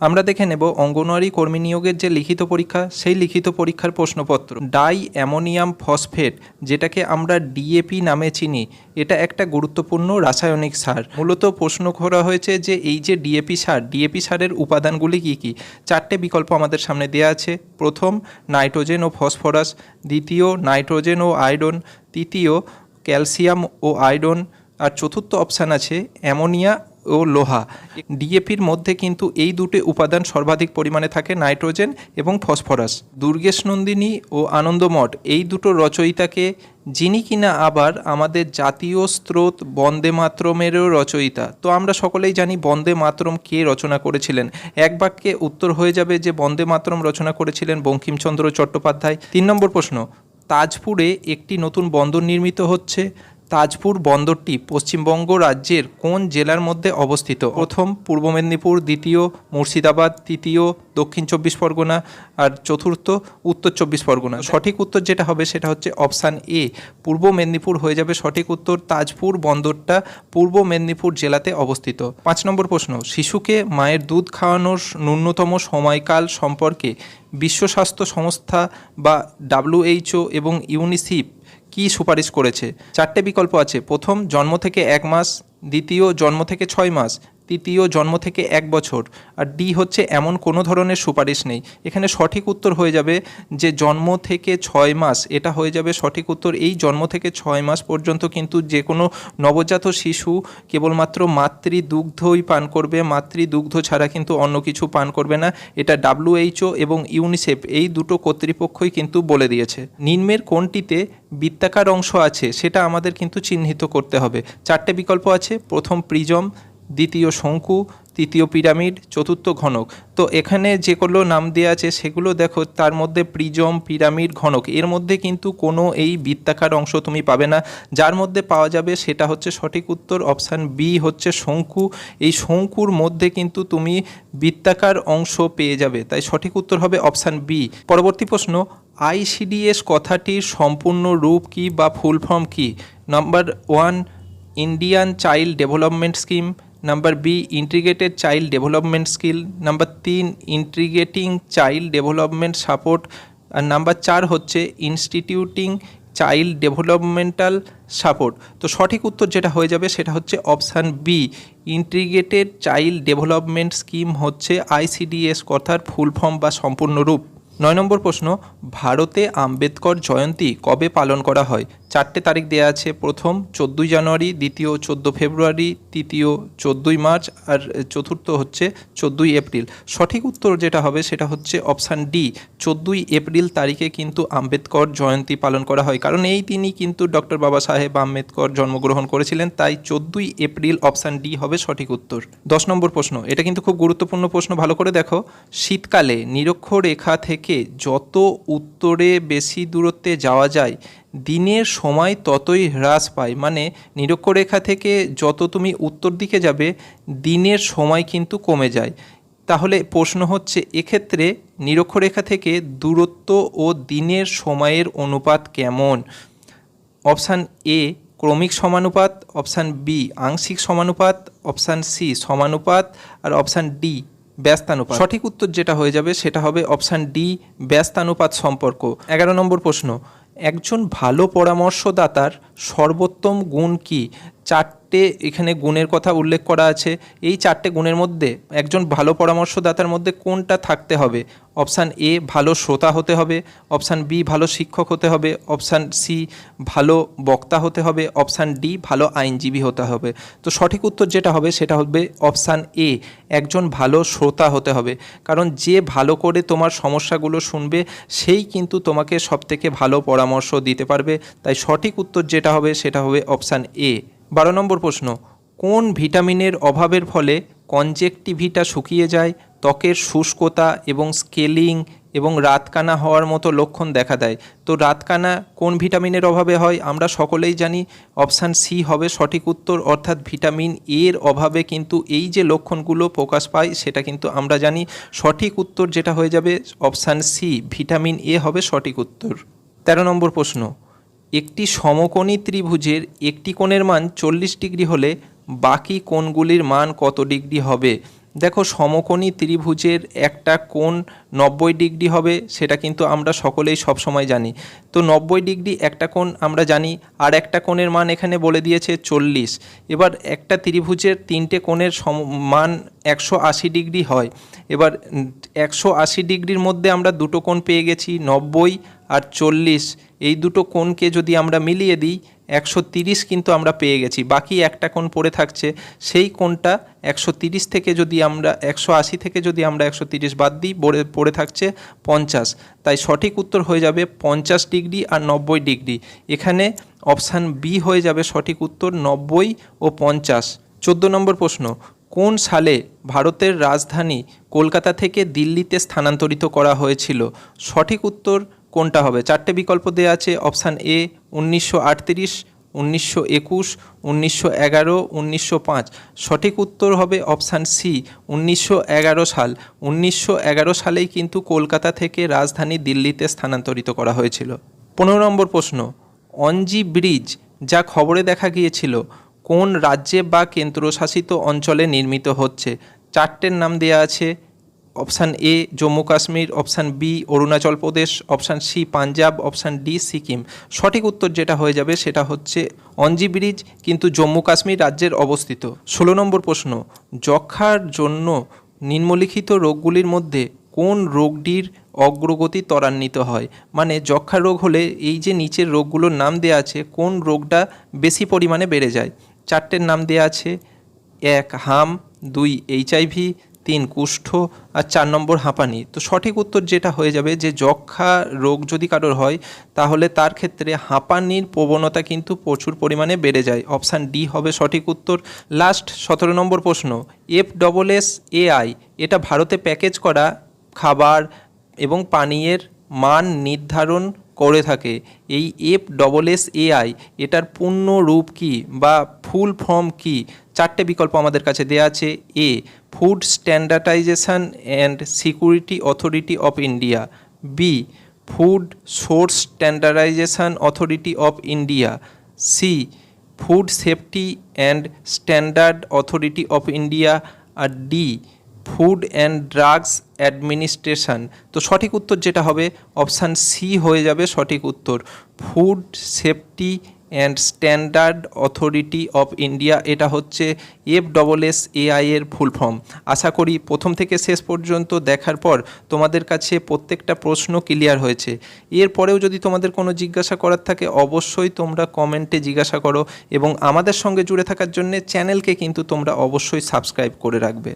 আমরা দেখে নেব অঙ্গনওয়াড়ি কর্মী নিয়োগের যে লিখিত পরীক্ষা, সেই লিখিত পরীক্ষার প্রশ্নপত্র। ডাই অ্যামোনিয়াম ফসফেট, যেটাকে আমরা ডিএপি নামে চিনি, এটা একটা গুরুত্বপূর্ণ রাসায়নিক সার। মূলত প্রশ্ন করা হয়েছে যে এই যে ডিএপি সার ডিএপি সারের উপাদানগুলি কী কী? চারটে বিকল্প আমাদের সামনে দেওয়া আছে। প্রথম, নাইট্রোজেন ও ফসফরাস। দ্বিতীয়, নাইট্রোজেন ও আয়রন। তৃতীয়, ক্যালসিয়াম ও আয়রন। আর চতুর্থ অপশান আছে, অ্যামোনিয়া ও লোহা। ডিএপির মধ্যে কিন্তু এই দুটি উপাদান সর্বাধিক পরিমাণে থাকে, নাইট্রোজেন এবং ফসফরাস। দুর্গেশ নন্দিনী ও আনন্দমঠ এই দুটো রচয়িতাকে, যিনি কিনা আবার আমাদের জাতীয় স্রোত বন্দে মাতরমেরও রচয়িতা। তো আমরা সকলেই জানি বন্দে মাতরম কে রচনা করেছিলেন। এক বাক্যে উত্তর হয়ে যাবে যে বন্দে মাতরম রচনা করেছিলেন বঙ্কিমচন্দ্র চট্টোপাধ্যায়। তিন নম্বর প্রশ্ন, তাজপুরে একটি নতুন বন্দর নির্মিত হচ্ছে। তাজপুর বন্দরটি পশ্চিমবঙ্গ রাজ্যের কোন জেলার মধ্যে অবস্থিত? প্রথম পূর্ব মেদিনীপুর দ্বিতীয় মুর্শিদাবাদ তৃতীয় দক্ষিণ চব্বিশ পরগনা আর চতুর্থ উত্তর চব্বিশ পরগনা। সঠিক উত্তর যেটা হবে সেটা হচ্ছে অপশান এ। পূর্ব মেদিনীপুর হয়ে যাবে সঠিক উত্তর তাজপুর বন্দরটা পূর্ব মেদিনীপুর জেলাতে অবস্থিত। পাঁচ নম্বর প্রশ্ন শিশুকে মায়ের দুধ খাওয়ানোর ন্যূনতম সময়কাল সম্পর্কে বিশ্ব স্বাস্থ্য সংস্থা বা ডাব্লিউএইচও এবং ইউনিসিফ কি সুপারিশ করেছে? চারটে বিকল্প আছে। প্রথম, জন্ম থেকে এক মাস। দ্বিতীয়, জন্ম থেকে ছয় মাস। তৃতীয় জন্ম থেকে এক বছর। আর ডি হচ্ছে এমন কোনো ধরনের সুপারিশ নেই। এখানে সঠিক উত্তর হয়ে যাবে যে জন্ম থেকে ছয় মাস। এটা হয়ে যাবে সঠিক উত্তর এই জন্ম থেকে ছয় মাস পর্যন্ত কিন্তু যে কোনো নবজাত শিশু কেবলমাত্র মাতৃ দুগ্ধই পান করবে। মাতৃ দুগ্ধ ছাড়া কিন্তু অন্য কিছু পান করবে না। এটা ডাব্লিউএইচও এবং ইউনিসেফ এই দুটো কর্তৃপক্ষই কিন্তু বলে দিয়েছে। নিম্নের কোনটিতে বৃত্তাকার অংশ আছে সেটা আমাদের কিন্তু চিহ্নিত করতে হবে। চারটে বিকল্প আছে। প্রথম প্রিজম দ্বিতীয় শঙ্কু, তৃতীয় পিরামিড, চতুর্থ ঘনক। তো এখানে যেগুলো নাম দেওয়া আছে, সেগুলো দেখো, তার মধ্যে প্রিজম, পিরামিড, ঘনক। এর মধ্যে কিন্তু কোনো এই বৃত্তাকার অংশ তুমি পাবে না। যার মধ্যে পাওয়া যাবে সেটা হচ্ছে সঠিক উত্তর, অপশান বি হচ্ছে শঙ্কু। এই শঙ্কুর মধ্যে কিন্তু তুমি বৃত্তাকার অংশ পেয়ে যাবে। তাই সঠিক উত্তর হবে অপশান বি। পরবর্তী প্রশ্ন, আইসিডিএস কথাটির সম্পূর্ণ রূপ কি বা ফুল ফর্ম কি? Number one, Indian child development scheme. Number B integrated child development skill number তিন ইন্টিগ্রেটিং চাইল্ড ডেভেলপমেন্ট সাপোর্ট আর নাম্বার চার হচ্ছে ইনস্টিটিউটিং চাইল্ড ডেভেলপমেন্টাল সাপোর্ট তো সঠিক উত্তর যেটা হয়ে যাবে সেটা হচ্ছে option B integrated child development scheme হচ্ছে আইসিডিএস কথার ফুল ফর্ম বা সম্পূর্ণ রূপ। নয় নম্বর প্রশ্ন, ভারতে আম্বেদকর জয়ন্তী কবে পালন করা হয়? চারটে তারিখ দেওয়া আছে, প্রথম চোদ্দোই জানুয়ারি, দ্বিতীয় চোদ্দ ফেব্রুয়ারি, তৃতীয় চোদ্দোই মার্চ আর চতুর্থ হচ্ছে চোদ্দোই এপ্রিল। সঠিক উত্তর যেটা হবে সেটা হচ্ছে অপশান ডি, চোদ্দোই এপ্রিল তারিখে কিন্তু আম্বেদকর জয়ন্তী পালন করা হয়। কারণ এই তিনি কিন্তু ডক্টর বাবা সাহেব আম্বেদকর জন্মগ্রহণ করেছিলেন, তাই চোদ্দোই এপ্রিল অপশান ডি হবে সঠিক উত্তর। দশ নম্বর প্রশ্ন, এটা কিন্তু খুব গুরুত্বপূর্ণ প্রশ্ন, ভালো করে দেখো। শীতকালে নিরক্ষরেখা থেকে যত উত্তরে বেশি দূরত্বে যাওয়া যায় দিনের সময় ততই হ্রাস পায়। মানে নিরক্ষরেখা থেকে যত তুমি উত্তর দিকে যাবে, দিনের সময় কিন্তু কমে যায়। তাহলে প্রশ্ন হচ্ছে, এক্ষেত্রে নিরক্ষরেখা থেকে দূরত্ব ও দিনের সময়ের অনুপাত কেমন? অপশান এ, ক্রমিক সমানুপাত, অপশান বি, আংশিক সমানুপাত, অপশান সি, সমানুপাত, আর অপশান ডি, ব্যস্তানুপাত। সঠিক উত্তর যেটা হয়ে যাবে সেটা হবে অপশান ডি, ব্যস্তানুপাত সম্পর্ক। এগারো নম্বর প্রশ্ন একজন ভালো পরামর্শদাতার সর্বোত্তম গুণ কি? চারটে এখানে গুণের কথা উল্লেখ করা আছে। এই চারটে গুণের মধ্যে একজন ভালো পরামর্শদাতার মধ্যে কোনটা থাকতে হবে? অপশান এ, ভালো শ্রোতা হতে হবে। অপশান বি, ভালো শিক্ষক হতে হবে। অপশান সি, ভালো বক্তা হতে হবে। অপশান ডি, ভালো আইনজীবী হতে হবে। তো সঠিক উত্তর যেটা হবে সেটা হবে অপশান এ, একজন ভালো শ্রোতা হতে হবে। কারণ যে ভালো করে তোমার সমস্যাগুলো শুনবে, সেই কিন্তু তোমাকে সবথেকে ভালো পরামর্শ দিতে পারবে। তাই সঠিক উত্তর যেটা হবে সেটা হবে অপশান এ। বারো নম্বর প্রশ্ন, কোন ভিটামিনের অভাবের ফলে কনজেক্টিভিটা শুকিয়ে যায়, ত্বকের শুষ্কতা এবং স্কেলিং এবং রাতকানা হওয়ার মতো লক্ষণ দেখা দেয়? তো রাতকানা কোন ভিটামিনের অভাবে হয়? আমরা সকলেই জানি অপশান সি হবে সঠিক উত্তর, অর্থাৎ ভিটামিন এর অভাবে কিন্তু এই যে লক্ষণগুলো প্রকাশ পায়, সেটা কিন্তু আমরা জানি সঠিক উত্তর যেটা হয়ে যাবে অপশান সি, ভিটামিন এ হবে সঠিক উত্তর। তেরো নম্বর প্রশ্ন একটি সমকোণী ত্রিভুজের একটি কোণের মান চল্লিশ ডিগ্রি হলে বাকি কোণগুলির মান কত ডিগ্রি হবে? দেখো, সমকোণী ত্রিভুজের একটা কোণ নব্বই ডিগ্রি হবে, সেটা কিন্তু আমরা সকলেই সবসময় জানি। তো নব্বই ডিগ্রি একটা কোণ আমরা জানি, আর একটা কোণের মান এখানে বলে দিয়েছে চল্লিশ। এবার একটা ত্রিভুজের তিনটে কোণের সম, মান একশো আশি ডিগ্রি হয়। এবার একশো আশি ডিগ্রির মধ্যে আমরা দুটো কোণ পেয়ে গেছি, নব্বই আর চল্লিশ, এই দুটো কোণকে যদি আমরা মিলিয়ে দিই, একশো তিরিশ কিন্তু আমরা পেয়ে গেছি। বাকি একটা কোণ পড়ে থাকছে, সেই কোণটা একশো তিরিশ থেকে যদি আমরা, একশো আশি থেকে যদি আমরা একশো তিরিশ বাদ দিই, পড়ে পড়ে থাকছে পঞ্চাশ। তাই সঠিক উত্তর হয়ে যাবে পঞ্চাশ ডিগ্রি আর নব্বই ডিগ্রি। এখানে অপশান বি হয়ে যাবে সঠিক উত্তর নব্বই ও পঞ্চাশ। চোদ্দ নম্বর প্রশ্ন, কোন সালে ভারতের রাজধানী কলকাতা থেকে দিল্লিতে স্থানান্তরিত করা হয়েছিল? সঠিক উত্তর কোনটা হবে? চারটে বিকল্প দেওয়া আছে অপশান এ উনিশশো আটত্রিশ, উনিশশো একুশ, উনিশশো এগারো, উনিশশো পাঁচ। সঠিক উত্তর হবে অপশান সি উনিশশো এগারো সাল। উনিশশো এগারো সালেই কিন্তু কলকাতা থেকে রাজধানী দিল্লিতে স্থানান্তরিত করা হয়েছিল। পনেরো নম্বর প্রশ্ন, অঞ্জি ব্রিজ যা খবরে দেখা গিয়েছিল, কোন রাজ্যে বা কেন্দ্রশাসিত অঞ্চলে নির্মিত হচ্ছে? চারটের নাম দেওয়া আছে option A Jammu Kashmir, option B Arunachal Pradesh, option C Punjab, option D Sikkim. সঠিক উত্তর যেটা হয়ে যাবে সেটা হচ্ছে অঞ্জি ব্রিজ, কিন্তু জম্মু কাশ্মীর রাজ্যের অবস্থিত। ষোলো নম্বর প্রশ্ন যক্ষার জন্য নিম্নলিখিত রোগগুলির মধ্যে কোন রোগটির অগ্রগতি ত্বরান্বিত হয়? মানে যক্ষা রোগ হলে এই যে নিচের রোগগুলোর নাম দেওয়া আছে, কোন রোগটা বেশি পরিমাণে বেড়ে যায়? চারটের নাম দেওয়া আছে, এক হাম, দুই এইচআইভি তিন কুষ্ঠ আর চার নম্বর হাঁপানি। তো সঠিক উত্তর যেটা হয়ে যাবে যে যক্ষা রোগ যদি কারোর হয়, তাহলে তার ক্ষেত্রে হাঁপানির প্রবণতা কিন্তু প্রচুর পরিমাণে বেড়ে যায়। অপশান ডি হবে সঠিক উত্তর। লাস্ট সতেরো নম্বর প্রশ্ন এফ ডবল এস এআই এটা ভারতে প্যাকেজ করা খাবার এবং পানীয়ের মান নির্ধারণ করে থাকে। এই এফ ডবল এস এআই এটার পূর্ণ রূপ কী বা ফুল ফর্ম কী? চারটে বিকল্প আমাদের কাছে দেওয়া আছে। A food standardisation and security authority of India B food source standardisation authority of India C food safety and standard authority of India R D food and drugs administration তো সঠিক উত্তর যেটা হবে অপশান সি হয়ে যাবে সঠিক উত্তর। Food safety and standard authority of India এটা হচ্ছে এফ ডবল এস এআই এর ফুল ফর্ম আশা করি প্রথম থেকে শেষ পর্যন্ত দেখার পর তোমাদের কাছে প্রত্যেকটা প্রশ্ন ক্লিয়ার হয়েছে। এরপরেও যদি তোমাদের কোনো জিজ্ঞাসা করার থাকে, অবশ্যই তোমরা কমেন্টে জিজ্ঞাসা করো এবং আমাদের সঙ্গে জুড়ে থাকার জন্য চ্যানেলকে কিন্তু তোমরা অবশ্যই সাবস্ক্রাইব করে রাখবে।